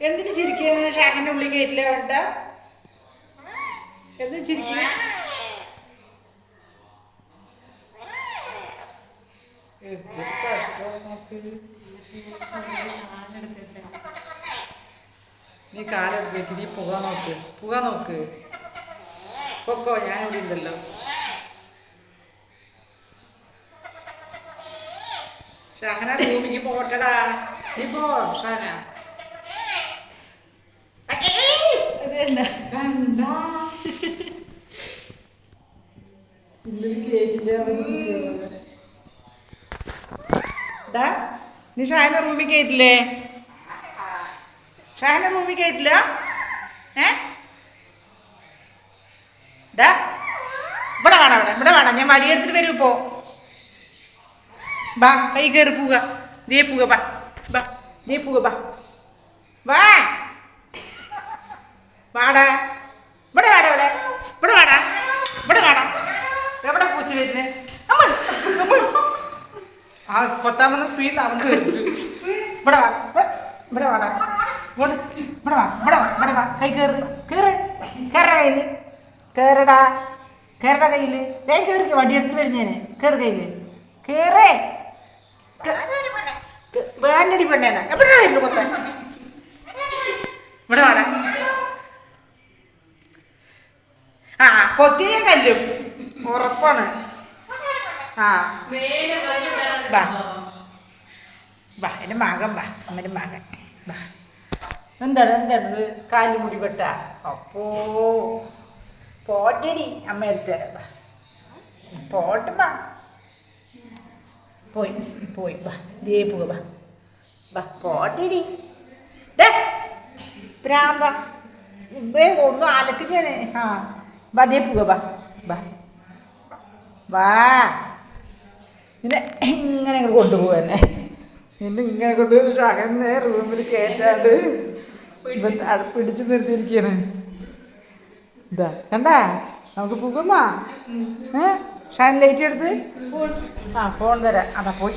എന്തിനു ചിരിക്കുന്ന ഷാക്കിന്റെ ഉള്ളിൽ കയറ്റില്ല വേണ്ട? എന്തിനു നോക്ക്. നീ കാലെടുത്തേക്ക് നീ പുക നോക്ക് പുക നോക്ക്. പൊക്കോ ഞാൻ ഇവിടെ ഉണ്ടല്ലോ ഷഹന ഭൂമിക്ക് പോട്ടടാ നീ പോ ഷഹന ഇത് കണ്ട. കണ്ട നീ ഷാഹിന റൂമിൽ കയറ്റില്ലേ ഷാഹിന റൂമിൽ കയറ്റില്ല ഏ? ഇവിടെ വേണം ഇവിടെ ഇവിടെ വേണം. ഞാൻ വടിയെടുത്തിട്ട് വരും ഇപ്പോ. ബാ കൈ കയറി പോവുക. ദേ പോവുക ബാ. ബാ ദേ പോവുക ബാ വാ വാടാ. ഇവിടെ വാടാ ഇവിടെ. ഇവിടെ വാടാ. ഇവിടെ വാടാ. എവിടെ പൂച്ച വരുന്നേ? ആ കൊത്താമെന്ന സ്പീഡിൽ അവൻ കഴിച്ചു ഇവിടെ വാ. ഇവിടെ- വാടാ. ഇവിടെ വാ. ഇവിടെ വാ. ഇവിടെ വാ. കൈ കയറി കയറ് കയറ കയ്യിൽ കയറടാ കയറട കയ്യിൽ വേഗം കയറി വടിയെടുത്ത് വരുന്നേനെ. കയറ് കയ്യിൽ കയറേ വേണ്ടടി പെണ്ണേന്നാ. എവിടെ വരുന്നു കൊത്താൻ ഇവിടെ വാടാ ആ കല്ലും. ഉറപ്പാണ്. ആ. ബാ. ബാ എന്റെ മകൻ ബാ അമ്മന്റെ മകൻ. ബാ. എന്താണ് എന്താണ്? കാൽ മുടി പെട്ട അപ്പോ പോട്ടടി അമ്മ എടുത്തു തരാം. ബാ. പോട്ടമ്മ പോയി പോയി ബാ. ദേ പോക ബാ. ബാ പോട്ടടി. ഡേ പ്രാന്ത ഒന്നും അലക്ക് ആ. ബാ ദേ പോക ബാ ബാ വാ നിന്നെ ഇങ്ങനെ ഇങ്ങോട്ട് കൊണ്ടുപോകാനെ നിന്നെ ഇങ്ങനെ കൊണ്ടുപോയി ഷകന്നെ റൂമിൽ കയറ്റാണ്ട് പിടിച്ചു നിർത്തിയിരിക്കുകയാണ് ഇതാ കണ്ടാ? നമുക്ക് പോകുമ്മാ ഏ? ഷാൻ ലൈറ്റ് എടുത്ത്? ആ ഫോൺ തരാം. അതാ പോയി.